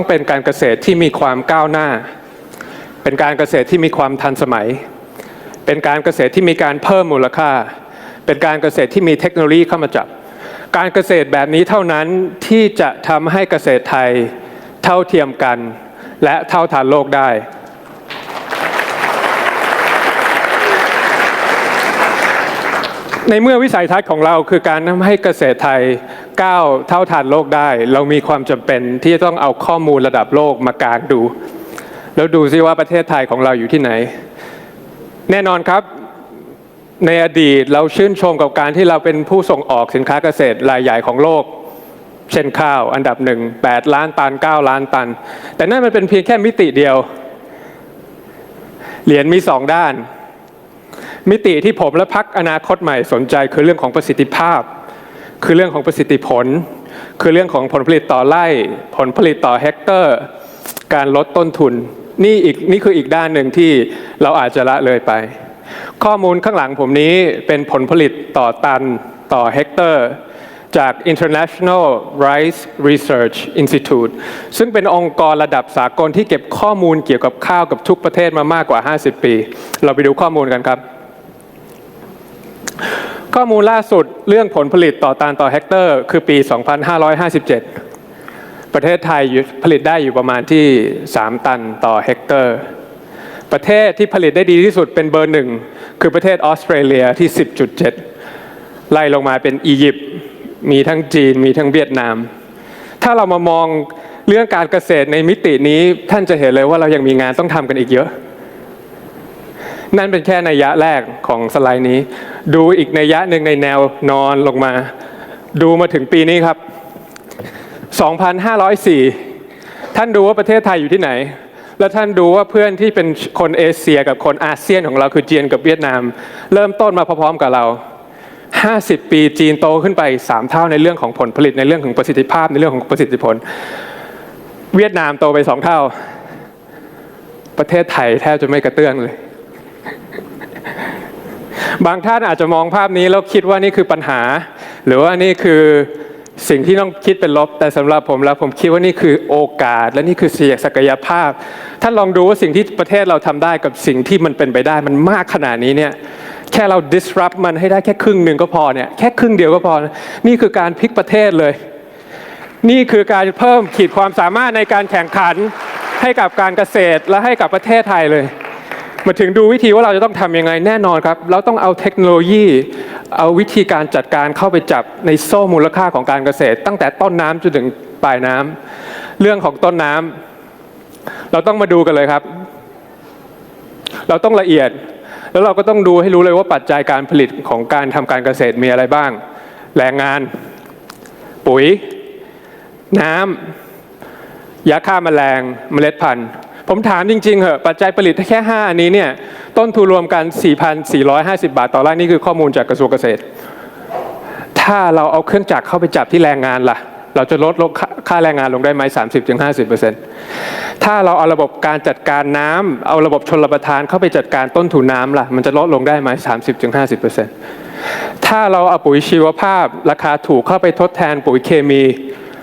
ต้องเป็นการเกษตรที่มีความก้าวหน้า เป็นการเกษตรที่มีความทันสมัย เป็นการเกษตรที่มีการเพิ่มมูลค่า เป็นการเกษตรที่มีเทคโนโลยีเข้ามาจับ การเกษตรแบบนี้เท่านั้นที่จะทำให้เกษตรไทยเท่าเทียมกัน และเท่าทานโลกได้ในเมื่อวิสัยทัศน์ของเราคือการทำให้เกษตรไทย ก้าวเท่าทานโลกได้ เรามีความจำเป็นที่จะต้องเอาข้อมูลระดับโลกมากางดู แล้วดูซิว่าประเทศไทยของเราอยู่ที่ไหน แน่นอนครับในอดีตเราชื่นชมกับการที่เราเป็นผู้ส่งออกสินค้าเกษตรรายใหญ่ของโลก เช่นข้าวอันดับหนึ่ง8ล้านตัน9ล้านตัน แต่นั่นมันเป็นเพียงแค่มิติเดียว เหรียญมีสองด้าน มิติที่ผมและพักอนาคตใหม่สนใจคือเรื่องของประสิทธิภาพ คือเรื่องของประสิทธิผล คือเรื่องของผลผลิตต่อไร่ ผลผลิตต่อเฮกเตอร์ การลดต้นทุน นี่อีกนี่คืออีกด้านหนึ่งที่เราอาจจะละเลยไป ข้อมูลข้างหลังผมนี้เป็นผลผลิตต่อตันต่อเฮกเตอร์จาก International Rice Research Institute ซึ่งเป็นองค์กรระดับสากลที่เก็บข้อมูลเกี่ยวกับข้าวกับทุกประเทศมามากกว่า 50 ปี เราไปดูข้อมูลกันครับ ข้อมูลล่าสุดเรื่องผลผลิตต่อตันต่อเฮกเตอร์ คือปี 2557 ประเทศไทยผลิตได้อยู่ประมาณที่ 3 ตันต่อเฮกเตอร์ ประเทศที่ผลิตได้ดีที่สุดเป็นเบอร์หนึ่งคือประเทศออสเตรเลียที่ 10.7 ไล่ลงมาเป็นอียิปต์มีทั้งจีนมีทั้งเวียดนาม ถ้าเรามามองเรื่องการเกษตรในมิตินี้ท่านจะเห็นเลยว่าเรายังมีงานต้องทำกันอีกเยอะ นั่นเป็นแค่นัยยะแรกของสไลด์นี้ ดูอีกนัยยะหนึ่งในแนวนอนลงมา ดูมาถึงปีนี้ครับ 2,504 ท่านดูว่าประเทศไทยอยู่ที่ไหน แล้วท่านดูว่าเพื่อนที่เป็นคนเอเชียกับคนอาเซียนของเราคือจีนกับเวียดนาม เริ่มต้นมาพร้อมๆกับเรา 50 ปีจีนโตขึ้นไป 3 เท่าในเรื่องของผลผลิตในเรื่องของประสิทธิภาพในเรื่องของประสิทธิผล เวียดนามโตไป 2 เท่า ประเทศไทยแทบจะไม่กระเตื้องเลย บางท่านอาจจะมองภาพนี้แล้วคิดว่านี่คือปัญหา หรือว่านี่คือสิ่งที่ต้องคิดเป็นลบ แต่สำหรับผมแล้วผมคิดว่านี่คือโอกาส และนี่คือเสียศักยภาพ ท่านลองดูว่าสิ่งที่ประเทศเราทำได้กับสิ่งที่มันเป็นไปได้มันมากขนาดนี้เนี่ยแค่เรา disrupt มันให้ได้แค่ครึ่งหนึ่งก็พอเนี่ยแค่ครึ่งเดียวก็พอนะนี่คือการพลิกประเทศเลย นี่คือการเพิ่มขีดความสามารถในการแข่งขันให้กับการเกษตรและให้กับประเทศไทยเลย มาถึงดูวิธีว่าเราจะต้องทำยังไงแน่นอนครับ เราต้องเอาเทคโนโลยี เอาวิธีการจัดการเข้าไปจับในโซ่มูลค่าของการเกษตร ตั้งแต่ต้นน้ำจนถึงปลายน้ำเรื่องของต้นน้ำเราต้องมาดูกันเลยครับ เราต้องละเอียด แล้วเราก็ต้องดูให้รู้เลยว่าปัจจัยการผลิตของการทำการเกษตรมีอะไรบ้าง แรงงาน ปุ๋ย น้ำยาฆ่าแมลงเมล็ดพันธุ์ ผมถามจริงๆเหอะปัจจัยผลิตแค่ 5 อันนี้เนี่ยต้นทุนรวมกัน 4,450 บาทต่อไร่นี่คือข้อมูลจากกระทรวงเกษตร ถ้าเราเอาเครื่องจักรเข้าไปจับที่แรงงานล่ะ เราจะลดลดค่าแรงงานลงได้ไหม30-50%ถ้าเราเอาระบบการจัดการน้ำเอาระบบชนรับประทานเข้าไปจัดการต้นทุนน้ำล่ะ มันจะลดลงได้ไหม30-50%ถ้าเราเอาปุ๋ยชีวภาพราคาถูกเข้าไปทดแทนปุ๋ยเคมี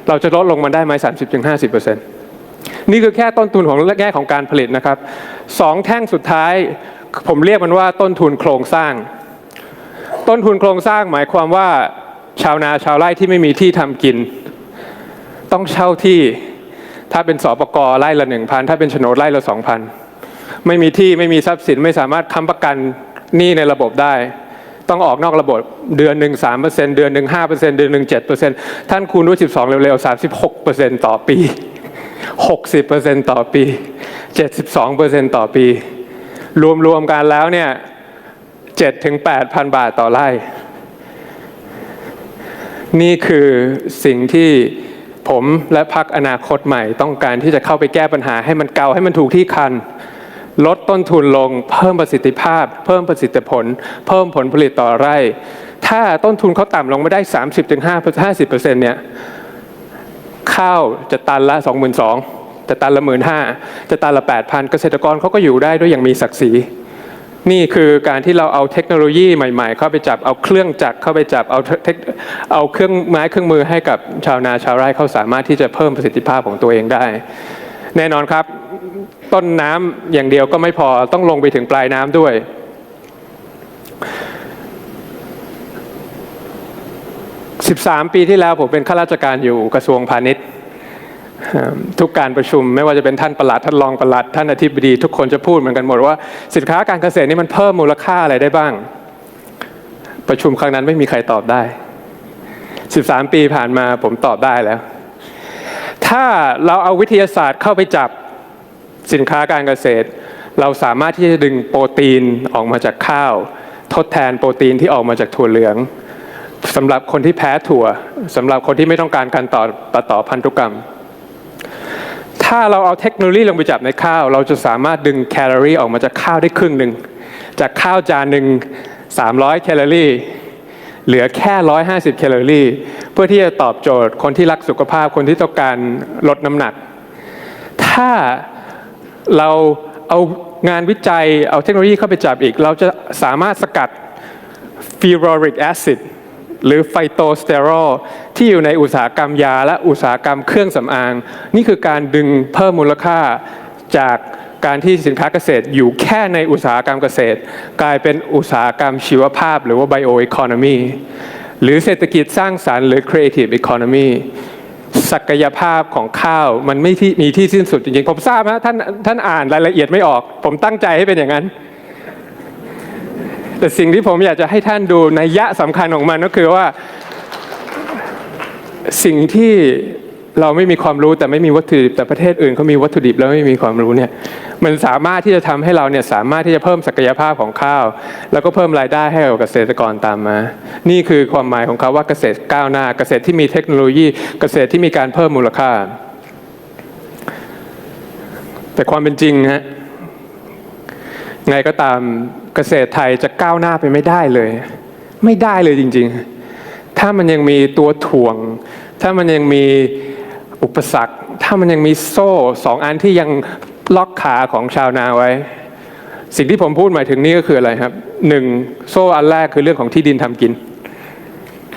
เราจะลดลงมาได้ไหม30-50% นี่คือแค่ต้นทุนของแง่ของการผลิตนะครับสองแท่งสุดท้าย ผมเรียกมันว่าต้นทุนโครงสร้าง ต้นทุนโครงสร้างหมายความว่าชาวนาชาวไร่ที่ไม่มีที่ทำกิน ต้องเช่าที่ถ้าเป็นสปกไร่ละหนึ่งพันถ้าเป็นโฉนดไร่ละสองพันไม่มีที่ไม่มีทรัพย์สินไม่สามารถค้ำประกันหนี้ในระบบได้ ต้องออกนอกระบบเดือนหนึ่งสามเปอร์เซ็นต์เดือนหนึ่งห้าเปอร์เซ็นต์เดือนหนึ่งเจ็ดเปอร์เซ็นต์ท่านคูณด้วยสิบสองเร็วๆสามสิบหกเปอร์เซ็นต์ต่อปี หกสิบเปอร์เซ็นต์ต่อปีเจ็ดสิบสองเปอร์เซ็นต์ต่อปี รวมๆกันแล้วเนี่ยเจ็ดถึงแปดพันบาทต่อไร่ นี่คือสิ่งที่ผมและพักอนาคตใหม่ต้องการที่จะเข้าไปแก้ปัญหาให้มันเกาให้มันถูกที่คัน ลดต้นทุนลง เพิ่มประสิทธิภาพ เพิ่มประสิทธิผล เพิ่มผลผลิตต่อไร่ ถ้าต้นทุนเขาต่ำลงไม่ได้ 30-50%เนี่ย ข้าวจะตันละ 22,000จะตันละ15,000จะตันละ 8,000 เกษตรกรเขาก็อยู่ได้ด้วยอย่างมีศักดิ์ศรีนี่คือการที่เราเอาเทคโนโลยีใหม่ ๆ เข้าไปจับเอาเครื่องจักรเข้าไปจับเอาเทคเอาเครื่องไม้เครื่องมือให้กับชาวนาชาวไร่เขาสามารถที่จะเพิ่มประสิทธิภาพของตัวเองได้ แน่นอนครับ ต้นน้ำอย่างเดียวก็ไม่พอต้องลงไปถึงปลายน้ำด้วย 13 ปีที่แล้วผมเป็นข้าราชการอยู่กระทรวงพาณิชย์ ทุกการประชุมไม่ว่าจะเป็นท่านประหลัดท่านรองประหลัดท่านอธิบดี ทุกคนจะพูดเหมือนกันหมดว่าสินค้าการเกษตรนี่มันเพิ่มมูลค่าอะไรได้บ้าง ประชุมครั้งนั้นไม่มีใครตอบได้ 13 ปีผ่านมาผมตอบได้แล้ว ถ้าเราเอาวิทยาศาสตร์เข้าไปจับสินค้าการเกษตร เราสามารถที่จะดึงโปรตีนออกมาจากข้าว ทดแทนโปรตีนที่ออกมาจากถั่วเหลือง สำหรับคนที่แพ้ถั่วสำหรับคนที่ไม่ต้องการการต่อตัดต่อพันธุกรรม ถ้าเราเอาเทคโนโลยีลงไปจับในข้าว เราจะสามารถดึงแคลอรี่ออกมาจากข้าวได้ครึ่งหนึ่งจากข้าวจานหนึ่ง300 แคลอรี่ เหลือแค่ 150 แคลอรี่ เพื่อที่จะตอบโจทย์คนที่รักสุขภาพคนที่ต้องการลดน้ำหนัก ถ้าเราเอางานวิจัยเอาเทคโนโลยีเข้าไปจับอีก เราจะสามารถสกัดฟีโรริกแอซิด หรือไฟโตสเตอรอลที่อยู่ในอุตสาหกรรมยา และอุตสาหกรรมเครื่องสำอาง นี่คือการดึงเพิ่มมูลค่าจากการที่สินค้าเกษตรอยู่แค่ในอุตสาหกรรมเกษตร กลายเป็นอุตสาหกรรมชีวภาพ หรือว่าไบโอ e ค o นมีหรือเศรษฐกิจสร้างสารรค์หรือ Creative Economy ศักยภาพของข้าวมันไม่ที่มีที่สิ้นสุดจริงๆ ผมทราบนะท่านท่านอ่านรายละเอียดไม่ออก ผมตั้งใจให้เป็นอย่างนั้น แต่สิ่งที่ผมอยากจะให้ท่านดูในยะสำคัญของมันก็คือว่า สิ่งที่เราไม่มีความรู้แต่ไม่มีวัตถุดิบแต่ประเทศอื่นเขามีวัตถุดิบแล้วไม่มีความรู้เนี่ยมันสามารถที่จะทำให้เราเนี่ยสามารถที่จะเพิ่มศักยภาพของข้าว แล้วก็เพิ่มรายได้ให้กับเกษตรกรตามมา นี่คือความหมายของเขาว่าเกษตรก้าวหน้า เกษตรที่มีเทคโนโลยี เกษตรที่มีการเพิ่มมูลค่า แต่ความเป็นจริงฮะไงก็ตาม เกษตรไทยจะก้าวหน้าไปไม่ได้เลย ไม่ได้เลยจริง ๆ ถ้ามันยังมีตัวถ่วง ถ้ามันยังมีอุปสรรค ถ้ามันยังมีโซ่สองอันที่ยังล็อกขาของชาวนาไว้ สิ่งที่ผมพูดหมายถึงนี่ก็คืออะไรครับหนึ่งโซ่อันแรกคือเรื่องของที่ดินทำกิน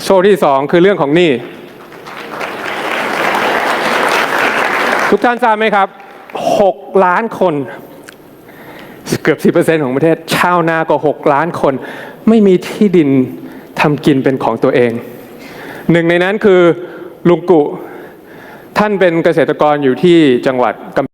โซ่ที่สองคือเรื่องของหนี้ทุกท่านทราบไหมครับหกล้านคน เกือบ 10%ของประเทศ ชาวนากว่า6ล้านคน ไม่มีที่ดินทำกินเป็นของตัวเอง หนึ่งในนั้นคือลุงกุ ท่านเป็นเกษตรกรอยู่ที่จังหวัดกำ